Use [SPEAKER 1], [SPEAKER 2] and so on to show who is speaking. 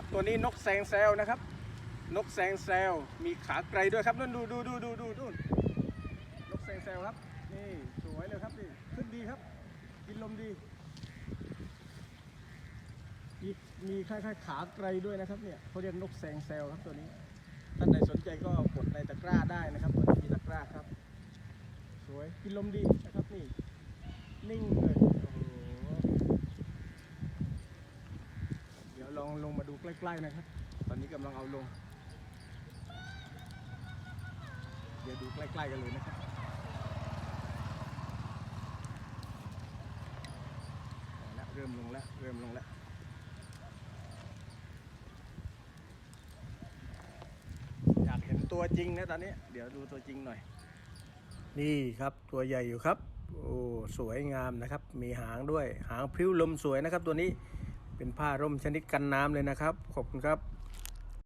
[SPEAKER 1] ครับตัวนี้นกแซงแซวนะครับ นกแซงแซวมีขาไกลด้วยครับนั่นดูดูดูดูดูดูนกแซงแซวครับนี่สวยเลยครับนี่ขึ้นดีครับ กินลมดีมีมีคล้ายๆขาไกลด้วยนะครับเนี่ยเขาเรียกนกแซงแซวครับตัวนี้ท่านใดสนใจก็กดในตะกร้าได้นะครับตัวนี้มีตะกร้าครับ สวยกินลมดีนะครับนี่นิ่งเลยโอ้โหเดี๋ยว ลองลงมาดูใกล้ๆนะครับ ตอนนี้กำลังเอาลง เดี๋ยวดูใกล้ๆกันเลยนะครับเริ่มลงแล้วเริ่มลงแล้วอยากเห็นตัวจริงนะตอนนี้ เดี๋ยวดูตัวจริงหน่อย นี่ครับตัวใหญ่อยู่ครับ โอ้ สวยงามนะครับ มีหางด้วย หางพิ้วลมสวยนะครับตัวนี้ เป็นผ้าร่มชนิดกันน้ำเลยนะครับ ขอบคุณครับ